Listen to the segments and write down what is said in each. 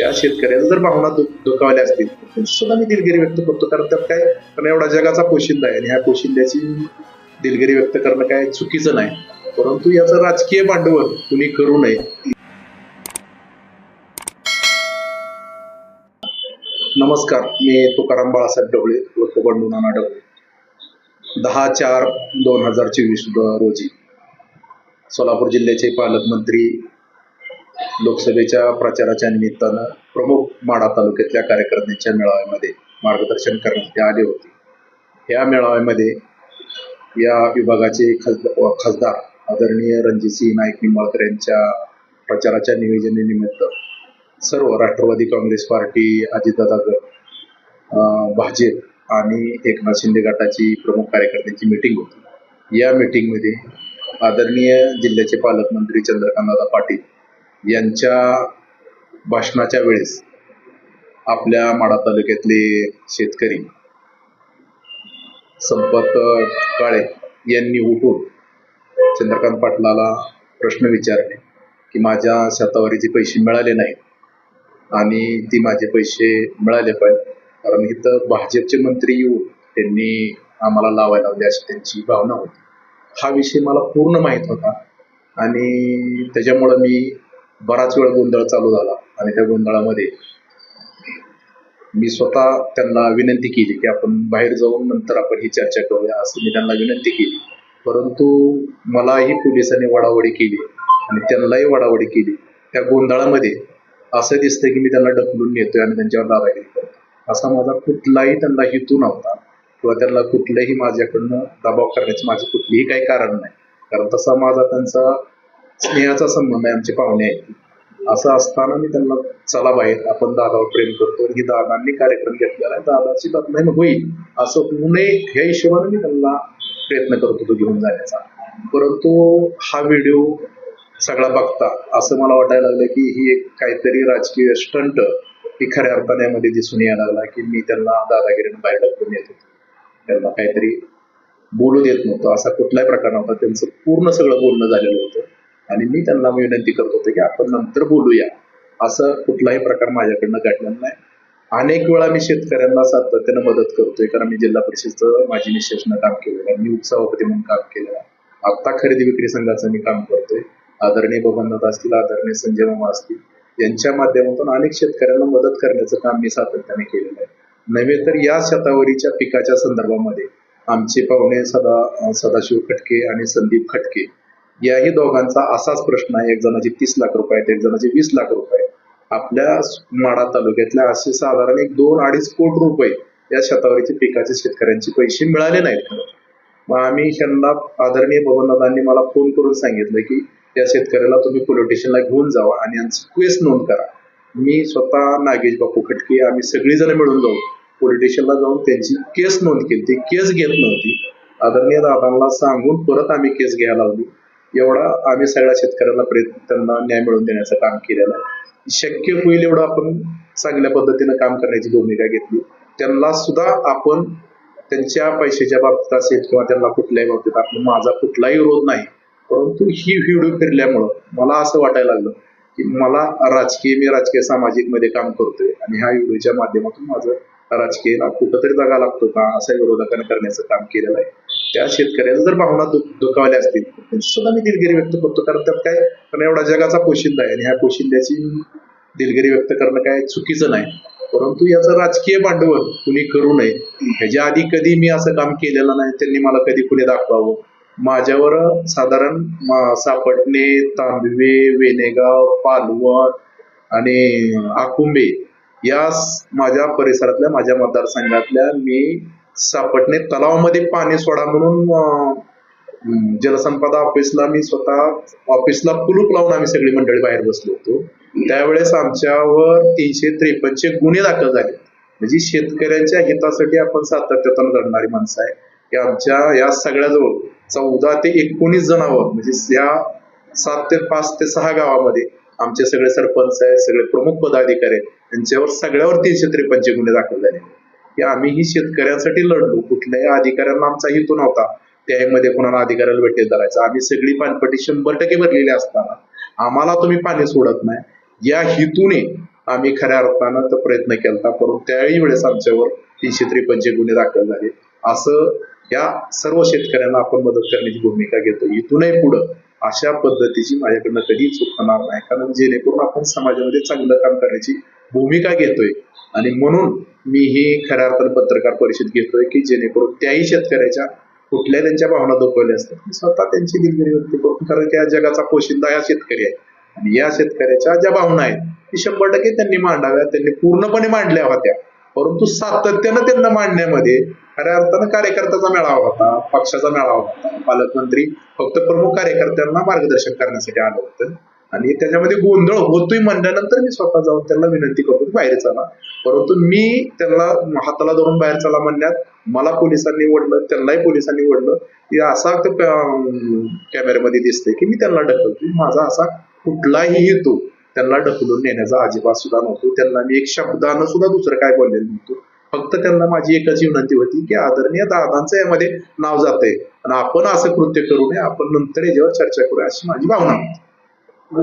त्या शेतकऱ्याला जर भावना दुखावल्या असतील तर सुद्धा मी दिलगिरी व्यक्त करतो. कारण त्यात काय कारण एवढा जगाचा पोशिंदा आहे आणि ह्या पोशिंद्याची दिलगिरी व्यक्त करणं काय चुकीचं नाही. परंतु याचं राजकीय भांडवल कुणी करू नये. नमस्कार मी तुकाराम बाळासाहेब ढवळे उर्फ बंडू नाना ढवळे. दहा चार दोन हजार चोवीस रोजी सोलापूर जिल्ह्याचे पालकमंत्री लोकसभेच्या प्रचाराच्या निमित्तानं प्रमुख माढा तालुक्यातल्या कार्यकर्त्यांच्या मेळाव्यामध्ये मार्गदर्शन करण्यात आले होते. या मेळाव्यामध्ये या विभागाचे खासदार खासदार आदरणीय रणजितसिंह नाईक निंबाळकर यांच्या प्रचाराच्या नियोजनानिमित्त सर्व राष्ट्रवादी काँग्रेस पार्टी अजितदादा गट अं, भाजप आणि एकनाथ शिंदे गटाची प्रमुख कार्यकर्त्यांची मीटिंग होती. या मीटिंगमध्ये आदरणीय जिल्ह्याचे पालकमंत्री चंद्रकांतदादा पाटील यांच्या भाषणाच्या वेळेस आपल्या माढा तालुक्यातले शेतकरी संपर्क काळे यांनी उठून चंद्रकांत पाटलाला प्रश्न विचारले की माझ्या शतावरीचे पैसे मिळाले नाहीत आणि ती माझे पैसे मिळाले पाहिजे कारण इथं भाजपचे मंत्री येऊन त्यांनी आम्हाला लावायला लावले अशी त्यांची भावना होती. हा विषय मला पूर्ण माहीत होता आणि त्याच्यामुळं मी बराच वेळ गोंधळ चालू झाला आणि त्या गोंधळामध्ये मी स्वतः त्यांना विनंती केली की आपण बाहेर जाऊन नंतर आपण ही चर्चा करूया असं मी त्यांना विनंती केली. परंतु मलाही पोलिसांनी वडावडी केली आणि त्यांनाही वडावडी केली. त्या गोंधळामध्ये असं दिसतं की मी त्यांना ढकलून नेतोय आणि त्यांच्यावर दादागिरी करतो असा माझा कुठलाही त्यांना हेतू नव्हता किंवा त्यांना कुठलंही माझ्याकडनं दबाव करण्याचं माझं कुठलीही काही कारण नाही. कारण तसा माझा त्यांचा स्नेहाचा संबंध आहे आमचे पाहुणे. आहेत असं असताना मी त्यांना चला बाहेर आपण दादावर प्रेम करतो. ही दादांनी कार्यक्रम घेतलेला आहे. दादाची बदनामी होईल. असं होऊ नये ह्या हिशोबाने मी त्यांना प्रयत्न करत होतो घेऊन जाण्याचा. परंतु हा व्हिडिओ सगळा बघता असं मला वाटायला लागलं की ही एक काहीतरी राजकीय स्टंट ही खऱ्या अर्थाने यामध्ये दिसून यायला लागला की मी त्यांना दादागिरीनं बाहेर ढकलून येत. होतो त्यांना काहीतरी बोलू देत नव्हतं. असा कुठलाही प्रकार नव्हता त्यांचं पूर्ण सगळं बोलणं झालेलं होतं. आणि मी त्यांना विनंती करत होतो की आपण नंतर बोलूया. असं कुठलाही प्रकार माझ्याकडनं घडलेला नाही. अनेक वेळा मी शेतकऱ्यांना सातत्यानं मदत करतोय कारण मी जिल्हा परिषदचं माझी निशेषनं काम केलेलं आहे. मी उपसभापती म्हणून काम केलेलं आहे. आत्ता खरेदी विक्री संघाचं मी काम करतोय. आदरणीय बबननाथ असतील आदरणीय संजय मामा असतील यांच्या माध्यमातून अनेक शेतकऱ्यांना मदत करण्याचं काम मी सातत्याने केलेलं आहे. नव्हे तर या शतावरीच्या पिकाच्या संदर्भामध्ये आमचे पाहुणे सदा सदाशिव खटके आणि संदीप खटके याही दोघांचा असाच प्रश्न आहे. एक जणाचे तीस लाख रुपये आहेत एक जणाचे वीस लाख रुपये आपल्या माडा तालुक्यातल्या असे साधारण एक दोन अडीच कोटी रुपये या शतावरीच्या पिकाचे शेतकऱ्यांचे पैसे मिळाले नाहीत मग आम्ही ह्यांना आदरणीय भवनदादांनी मला फोन करून सांगितलं की त्या शेतकऱ्याला तुम्ही पोलिटिशियनला घेऊन जावा आणि यांची क्वेस नोंद करा. मी स्वतः नागेश बापू खटके आम्ही सगळीजण मिळून जाऊ. पोलिटिशियनला जाऊन त्यांची केस नोंद केली. ती केस घेत नव्हती. आदरणीय दादांना सांगून परत आम्ही केस घ्यायला लावली. एवढा आम्ही सगळ्या शेतकऱ्यांना प्रयत्न त्यांना न्याय मिळवून देण्याचं काम केलेलं आहे. शक्य होईल एवढं आपण चांगल्या पद्धतीनं काम करण्याची भूमिका घेतली. त्यांना सुद्धा आपण त्यांच्या पैशाच्या बाबतीत असेल किंवा त्यांना कुठल्याही बाबतीत आपण माझा कुठलाही विरोध नाही परंतु ही व्हिडिओ फिरल्यामुळं मला असं वाटायला लागलं की मला राजकीय मी राजकीय सामाजिकमध्ये काम करतोय आणि ह्या व्हिडिओच्या माध्यमातून माझं राजकीयला कुठंतरी जागा लागतो का? असं विरोधकांना करण्याचं काम केलेलं आहे. त्या शेतकऱ्याला जर भावना दुखावल्या असतील सुद्धा मी दिलगिरी व्यक्त करतो. कारण त्यात काय कारण एवढा जगाचा पोशिंदा आहे आणि ह्या पोशिंद्याची दिलगिरी व्यक्त करणं काय चुकीचं नाही. परंतु याचं राजकीय भांडवल कुणी करू नये. ह्याच्या आधी कधी मी असं काम केलेलं नाही त्यांनी मला कधी कुणी दाखवावं. माझ्यावर साधारण सापटणे तांबवे वेनेगाव पालवण आणि आकुंबे या माझ्या परिसरातल्या माझ्या मतदारसंघातल्या मी सापटणे तलावामध्ये पाणी सोडा म्हणून जलसंपदा ऑफिसला मी स्वतः ऑफिसला कुलूप लावून आम्ही सगळी मंडळी बाहेर बसलो होतो. त्यावेळेस आमच्यावर तीनशे त्रेपन्नचे गुन्हे दाखल झाले. म्हणजे शेतकऱ्यांच्या हितासाठी आपण सातत्यानं लढणारी माणसं आहे की आमच्या या सगळ्याजवळ चौदा ते एकोणीस जणांवर म्हणजे या सात ते पाच ते सहा गावामध्ये आमचे सगळे सरपंच आहेत सगळे प्रमुख पदाधिकारी आहेत. त्यांच्यावर सगळ्यावर तीनशे त्रेपन्नचे गुन्हे दाखल झाले. की आम्हीही शेतकऱ्यांसाठी लढलो. कुठल्याही अधिकाऱ्यांना आमचा हेतू नव्हता. त्यामध्ये कोणाला अधिकाऱ्याला भेटेल धरायचा. आम्ही सगळी पाणपट्टी शंभर टक्के भरलेली असताना. आम्हाला तुम्ही पाणी सोडत नाही. या हेतूने आम्ही खऱ्या अर्थानं तो प्रयत्न केला परंतु त्याही वेळेस आमच्यावर तीनशे त्रेपन्नचे गुन्हे दाखल झाले. असं या सर्व शेतकऱ्यांना आपण मदत करण्याची भूमिका घेतो. इथूनही पुढं अशा पद्धतीची माझ्याकडनं कधी चूक होणार नाही. कारण जेणेकरून आपण समाजामध्ये चांगलं काम करण्याची भूमिका घेतोय. आणि म्हणून मी ही खऱ्या अर्थानं पत्रकार परिषद घेतोय की जेणेकरून त्याही शेतकऱ्याच्या कुठल्या त्यांच्या भावना दुखवल्या असतात. स्वतः त्यांची दिलगिरी व्यक्त करून कारण त्या जगाचा पोशिंदा हा शेतकरी आहे. आणि या शेतकऱ्याच्या ज्या भावना आहेत ती शंभर टक्के त्यांनी मांडाव्या त्यांनी पूर्णपणे मांडल्या होत्या. परंतु सातत्यानं त्यांना मांडण्यामध्ये खऱ्या अर्थानं कार्यकर्त्याचा मेळावा होता पक्षाचा मेळावा होता. पालकमंत्री फक्त प्रमुख कार्यकर्त्यांना मार्गदर्शन करण्यासाठी आलं होतं. आणि त्याच्यामध्ये गोंधळ होतोय म्हणल्यानंतर मी स्वतः जाऊन त्यांना विनंती करतो की बाहेर चला. परंतु मी त्यांना हाताला धरून बाहेर चला म्हणण्यात मला पोलिसांनी ओढलं त्यांनाही पोलिसांनी ओढलं. असा कॅमेऱ्यामध्ये दिसतंय की मी त्यांना ढकलतो माझा असा कुठलाही हेतू त्यांना ढकलून नेण्याचा अजिबात सुद्धा नव्हतो. त्यांना मी एक शब्दानं सुद्धा दुसरं काय बोललेलं नव्हतं. फक्त त्यांना माझी एकच विनंती होती की आदरणीय दादांचं यामध्ये नाव जातंय. आणि आपण असं कृत्य करू नये आपण नंतर याच्यावर चर्चा करूया अशी माझी भावना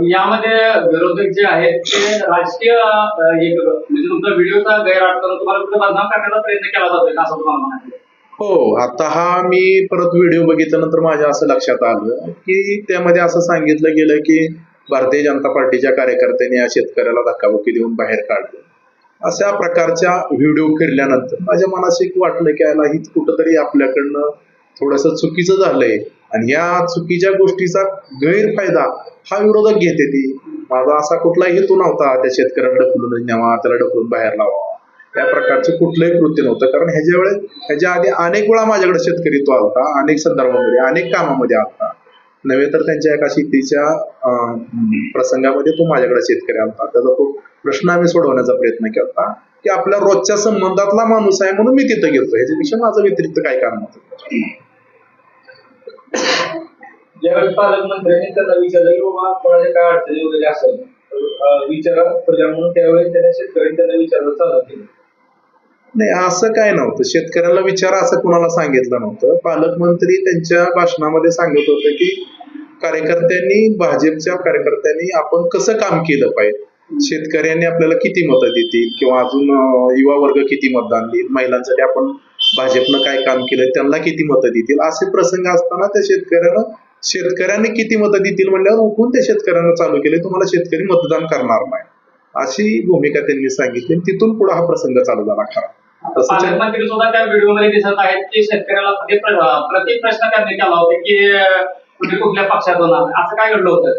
यामध्ये विरोधक जे आहेत ते राजकीय हे म्हणजे तुमचा व्हिडिओचा गैरअर्थ करून तुम्हाला कुठे बदनाम करण्याचा प्रयत्न केला जातोय असं तुम्हाला म्हणायचं हो आता हा मी परत व्हिडिओ बघितल्यानंतर माझ्या असं लक्षात आलं की त्यामध्ये असं सांगितलं गेलं की भारतीय जनता पार्टीच्या कार्यकर्त्यांनी या शेतकऱ्याला धक्काबुक्की देऊन बाहेर काढलं. अशा प्रकारच्या व्हिडिओ फिरल्यानंतर माझ्या मनाशी एक वाटलं की याला ही कुठंतरी आपल्याकडनं थोडंसं चुकीचं झालंय. आणि या चुकीच्या गोष्टीचा गैरफायदा हा विरोधक घेते ती. माझा असा कुठलाही हेतू नव्हता त्या शेतकऱ्याला ढकलून न्यावा त्याला ढकलून बाहेर लावा. त्या प्रकारचं कुठलंही कृत्य नव्हतं. कारण ह्याच्या वेळेस ह्याच्या आधी अनेक वेळा माझ्याकडे शेतकरी तो आलता अनेक संदर्भामध्ये अनेक कामामध्ये आलता. नव्हे तर त्यांच्या एका शेतीच्या प्रसंगामध्ये तो माझ्याकडे शेतकरी आलता. त्याचा तो प्रश्न आम्ही सोडवण्याचा प्रयत्न केला की आपल्या रोजच्या संबंधातला माणूस आहे म्हणून मी तिथं गेलो ह्याच्यापेक्षा माझं व्यतिरिक्त काय कारण होतं ज्यावेळेस पालकमंत्र्यांनी त्यांना विचारलं की बाबा कोणाच्या काय अडचणी वगैरे असेल विचारा म्हणून त्यावेळेस त्यांना शेतकऱ्यांनी त्यांना विचारलं चालू केलं. नाही असं काय नव्हतं. शेतकऱ्याला विचारा असं कुणाला सांगितलं नव्हतं. पालकमंत्री त्यांच्या भाषणामध्ये सांगत होते की कार्यकर्त्यांनी भाजपच्या कार्यकर्त्यांनी आपण कसं काम केलं पाहिजे? शेतकऱ्यांनी आपल्याला किती मतं देतील? किंवा अजून युवा वर्ग किती मतदान देईल? महिलांसाठी आपण भाजपनं काय काम केलं त्यांना किती मतं देतील? असे प्रसंग असताना त्या शेतकऱ्यानं शेतकऱ्यांनी किती मतं देतील म्हणल्यावर उठून त्या शेतकऱ्यांना चालू केले तुम्हाला शेतकरी मतदान करणार नाही. अशी भूमिका त्यांनी सांगितली तिथून पुढे हा प्रसंग चालू झाला खरा. तसंच त्या व्हिडिओमध्ये दिसत आहेत की शेतकऱ्याला प्रश्न त्यांनी केला होता की अं, कुठल्या पक्षात होणार असं काय घडलं होतं?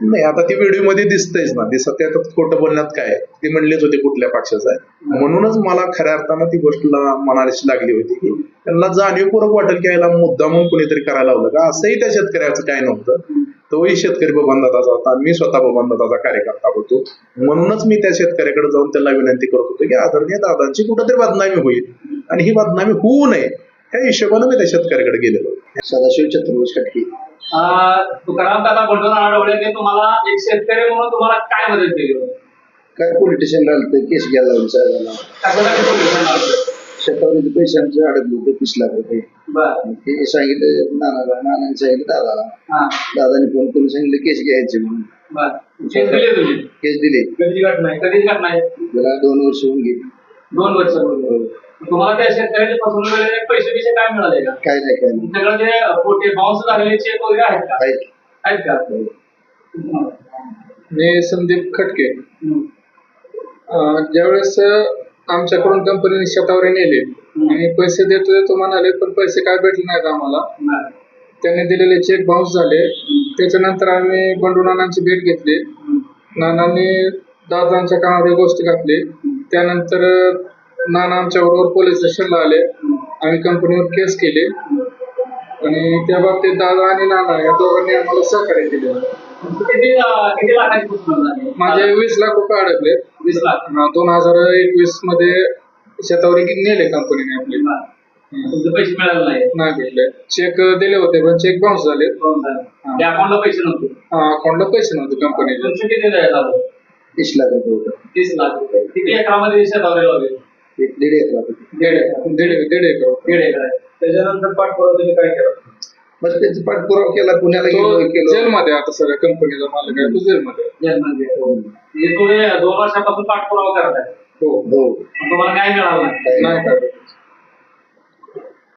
नाही आता ती व्हिडिओमध्ये दिसतेच ना. दिसत ते आता खोटं बोलण्यात काय ते म्हणलेच होते कुठल्या पक्षाचं आहे. म्हणूनच मला खऱ्या अर्थानं ती गोष्ट मनाशी लागली होती की त्यांना जाणीवपूर्वक वाटेल की याला मुद्दा म्हणून कुणीतरी करायला लावलं का? असंही त्या शेतकऱ्याचं काय नव्हतं. तोही शेतकरी बबनदादाचा होता. मी स्वतः बबनदादाचा कार्यकर्ता होतो. म्हणूनच मी त्या शेतकऱ्याकडे जाऊन त्याला विनंती करत होतो की आदरणीय दादांची कुठेतरी बदनामी होईल. आणि ही बदनामी होऊ नये. ह्या हिशोबानं मी त्या शेतकऱ्याकडे गेलेलो सदाशिव चतुर्भुज खटके अं, तुकाराम दादा बंडून आठवड्याने तुम्हाला एक शेतकरी म्हणून तुम्हाला काय मदत केली? काय पोलिटिशियन राहिलं केस पोलिसांना आलं? शेतावरीचे पैसे आमचे अडकले होते तीस लाख रुपये. ते सांगितलं नानाला नानाने सांगितलं दादाला. हा. दादाने फोन करून सांगितलं केस घ्यायचे म्हणून. केस दिले त्याला दोन वर्ष होऊन गेली. दोन वर्ष पूर्वी. तुम्हाला त्या शेतकऱ्याचे फसवणूक पैसे बिसे काय मिळाले का? काय नाही काय नाही. तुमच्याकडे जे पोटे बाउन्स झालेले चेक वगैरे आहेत का? आहेत. आहेत का? मी संदीप खटके. अं, ज्यावेळेस आमच्याकडून कंपनीने शेतावरी नेले आणि पैसे देतो देतो म्हणाले पण पैसे काय भेटले नाहीत आम्हाला. बरं. त्यांनी दिलेले चेक बाउन्स झाले. त्याच्यानंतर आम्ही बंडू नानांची भेट घेतली. नानांनी दादांच्या कानावर ही गोष्ट घातली. त्यानंतर नाना आमच्या बरोबर पोलीस स्टेशनला आले. आम्ही कंपनीवर केस केली. आणि त्या बाबतीत दादा आणि नाना या दोघांनी आम्हाला सहकार्य केले. किती अं, किती लाखाची फसवणूक झाली माझे वीस लाख रुपये अडकले. वीस लाख. दोन हजार एकवीसमध्ये शेतावरी नेले कंपनीने आपले. बरं. तुमचे पैसे मिळाले नाही. नाही भेटले. चेक दिले होते पण चेक बाउन्स झाले. दोन झाले. त्या अकाउंटला पैसे नव्हते. अकाउंटला पैसे नव्हते कंपनीचे तुमचे किती द्यायला झालं तीस लाख रुपये होतं. तीस लाख रुपये. किती एकरामध्ये शेतावरी लावले एक दीड एकर होतं दीड एकर. दीड दीड एकर दीड एकर. आहे त्याच्यानंतर पाठपुरावा तुम्ही काय केला? बस त्याचा पाठपुरावा केला पुण्याला गेलो केलो. जेलमध्ये आता सगळ्या कंपनीचा मालक आहे तो जेलमध्ये आहे. जर्मनमध्ये. हे. तुम्ही दोन वर्षापासून पाठपुरावा करताय. हो. हो तुम्हाला न्याय मिळाला? नाही नाही. काय